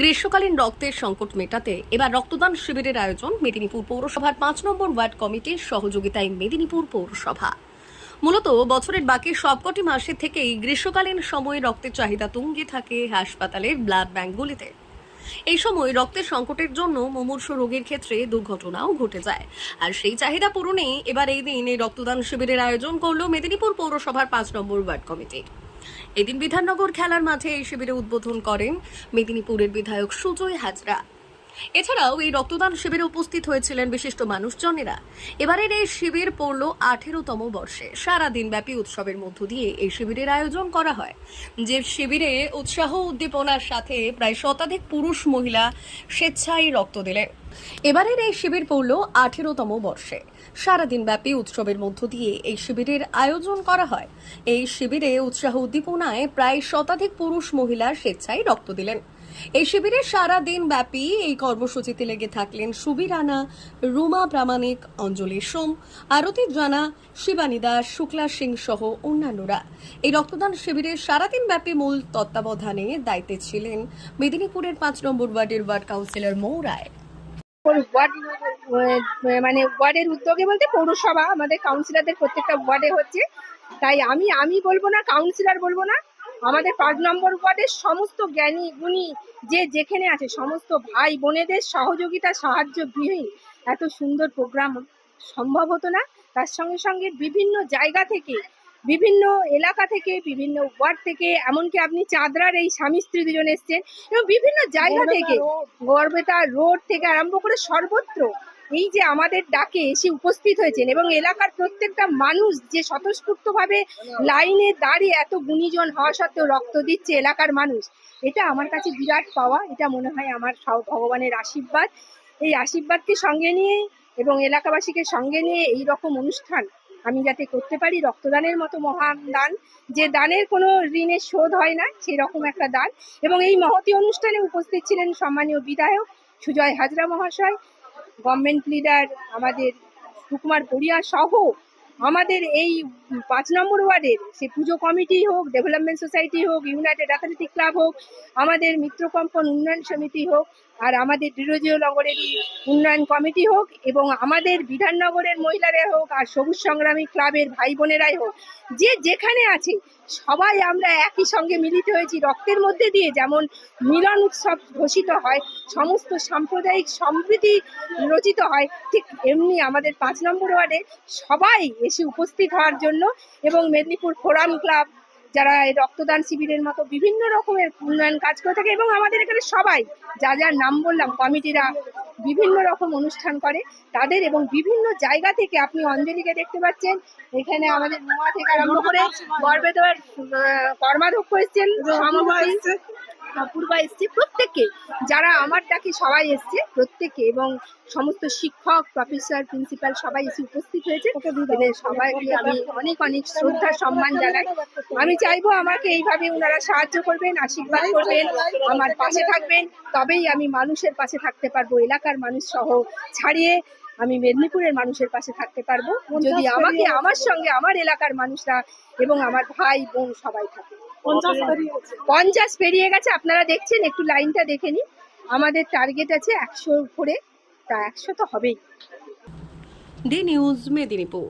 গ্রীষ্মকালীন রক্তের সংকট মেটাতে এবার রক্তদান শিবিরের আয়োজন মেদিনীপুর পৌরসভার পাঁচ নম্বর ওয়ার্ড কমিটির সহযোগিতায় মেদিনীপুর পৌরসভা। মূলত বছরের বাকি সবকটি মাসের থেকেই গ্রীষ্মকালীন সময়ে রক্তের চাহিদা তুঙ্গে থাকে হাসপাতালের ব্লাড ব্যাঙ্কগুলিতে এই সময় রক্তের সংকটের জন্য মুমূর্ষু রোগীর ক্ষেত্রে দুর্ঘটনাও ঘটে যায়। আর সেই চাহিদা পূরণে এবার এই দিন এই রক্তদান শিবিরের আয়োজন করল মেদিনীপুর পৌরসভার পাঁচ নম্বর ওয়ার্ড কমিটি। এদিন বিধাননগর খেলার মাঠে এই শিবিরে উদ্বোধন করেন মেদিনীপুরের বিধায়ক সুজয় হাজরা। এছাড়াও এই রক্তদান শিবিরে উপস্থিত হয়েছিলেন বিশিষ্ট মানুষজনেরা। এবারের এই শিবির পড়ল আঠেরোতম বর্ষে। সারা দিনব্যাপী উৎসবের মধ্য দিয়ে এই শিবিরের আয়োজন করা হয়। যে শিবিরে উৎসাহ উদ্দীপনার সাথে প্রায় শতাধিক পুরুষ মহিলা স্বেচ্ছায় রক্ত দিলেন। এবারের এই শিবির পড়ল আঠেরোতম বর্ষে। সারাদিন ব্যাপী উৎসবের মধ্য দিয়ে এই শিবিরের আয়োজন করা হয়। এই শিবিরে উৎসাহ উদ্দীপনায় প্রায় শতাধিক পুরুষ মহিলা স্বেচ্ছায় রক্ত দিলেন। এই শিবিরে সারা দিন ব্যাপী এই কর্মসূচিতে লেগে থাকলেন সুবীর রানা, রুমা প্রামাণিক, অঞ্জলি সোম, আরতি জানা, শিবানী দাস, শুক্লা সিং সহ অন্যান্যরা। এই রক্তদান শিবিরে সারাদিন ব্যাপী মূল তত্ত্বাবধানে দায়িত্বে ছিলেন মেদিনীপুরের পাঁচ নম্বর ওয়ার্ডের ward councillor Mou Roy ward মানে ওয়ার্ডের উদ্যোগে বলতে পৌরসভা, আমাদের কাউন্সিলরদের প্রত্যেকটা ওয়ার্ডে হচ্ছে। তাই আমি আমি বলব না, কাউন্সিলর বলব না আমাদের পাঁচ নম্বর ওয়ার্ডের সমস্ত জ্ঞানী গুণী যে যেখানে আছে সমস্ত ভাই বোনেদের সহযোগিতা সাহায্য বিহীন এত সুন্দর প্রোগ্রাম সম্ভব হতো না। তার সঙ্গে সঙ্গে বিভিন্ন জায়গা থেকে বিভিন্ন এলাকা থেকে বিভিন্ন ওয়ার্ড থেকে এমনকি আপনি চাঁদরার এই স্বামী স্ত্রী দুজন এসছেন এবং বিভিন্ন জায়গা থেকে গড়বেতা রোড থেকে আরম্ভ করে সর্বত্র এই যে আমাদের ডাকে এসে উপস্থিত হয়েছেন এবং এলাকার প্রত্যেকটা মানুষ যে স্বতঃস্ফূর্তভাবে লাইনে দাঁড়িয়ে এত গুণীজন হওয়া সত্ত্বেও রক্ত দিচ্ছে এলাকার মানুষ, এটা আমার কাছে বিরাট পাওয়া, এটা মনে হয় আমার ভগবানের আশীর্বাদ। এই আশীর্বাদকে সঙ্গে নিয়ে এবং এলাকাবাসীকে সঙ্গে নিয়ে এই রকম অনুষ্ঠান আমি যাতে করতে পারি, রক্তদানের মতো মহান দান, যে দানের কোনো ঋণের শোধ হয় না সেই রকম একটা দান। এবং এই মহতি অনুষ্ঠানে উপস্থিত ছিলেন সম্মানীয় বিধায়ক সুজয় হাজরা মহাশয় গভর্নমেন্ট লিডার আমাদের সুকুমার পড়িয়া সহ আমাদের এই পাঁচ নম্বর ওয়ার্ডের, সে পুজো কমিটি হোক, ডেভেলপমেন্ট সোসাইটি হোক, ইউনাইটেড অ্যাথলেটিক ক্লাব হোক, আমাদের মিত্রকম্পন উন্নয়ন সমিতি হোক, আর আমাদের ডিরোজিও নগরেরই উন্নয়ন কমিটি হোক, এবং আমাদের বিধাননগরের মহিলারা হোক, আর সবুজ সংগ্রামী ক্লাবের ভাই বোনেরাই হোক, যে যেখানে আছে, সবাই আমরা একই সঙ্গে মিলিত হয়েছি রক্তের মধ্যে দিয়ে, যেমন মিলন উৎসব ঘোষিত হয়, সমস্ত সাম্প্রদায়িক সম্প্রীতি রচিত হয়, ঠিক এমনি আমাদের পাঁচ নম্বর ওয়ার্ডে সবাই এসে উপস্থিত হওয়ার জন্য এবং মেদিনীপুর ফোরাম ক্লাব যারা এই রক্তদান শিবিরের মতো বিভিন্ন রকমের উন্নয়ন কাজ করে থাকে এবং আমাদের এখানে সবাই যা যা নাম বললাম কমিটিরা বিভিন্ন রকম অনুষ্ঠান করে তাদের এবং বিভিন্ন জায়গা থেকে আপনি অঞ্জলিকে দেখতে পাচ্ছেন। এখানে আমাদের নোয়া থেকে আরম্ভ করে গর্বেদর কর্মাধ্যক্ষ এসছেন পূর্বা এসছে প্রত্যেকে যারা আমার ডাকে সবাই এসছে প্রত্যেকে এবং সমস্ত শিক্ষক প্রফেসর প্রিন্সিপাল সবাই এসে উপস্থিত হয়েছে। সবাইকে আমি অনেক অনেক শ্রদ্ধা সম্মান জানাই। আমি চাইব আমাকে এইভাবে ওনারা সাহায্য করবেন আশীর্বাদ করবেন আমার পাশে থাকবেন। তবেই আমি মানুষের পাশে থাকতে পারব এলাকার মানুষ সহ ছাড়িয়ে আমি মেদিনীপুরের মানুষের পাশে থাকতে পারব। যদি আমাকে আমার সঙ্গে আমার এলাকার মানুষরা এবং আমার ভাই বোন সবাই থাকে। পঞ্চাশ পেরিয়ে গেছে। আপনারা দেখছেন একটু লাইনটা দেখে নিন। আমাদের টার্গেট আছে একশোর উপরে তা একশো তো হবেই। D news Medinipur.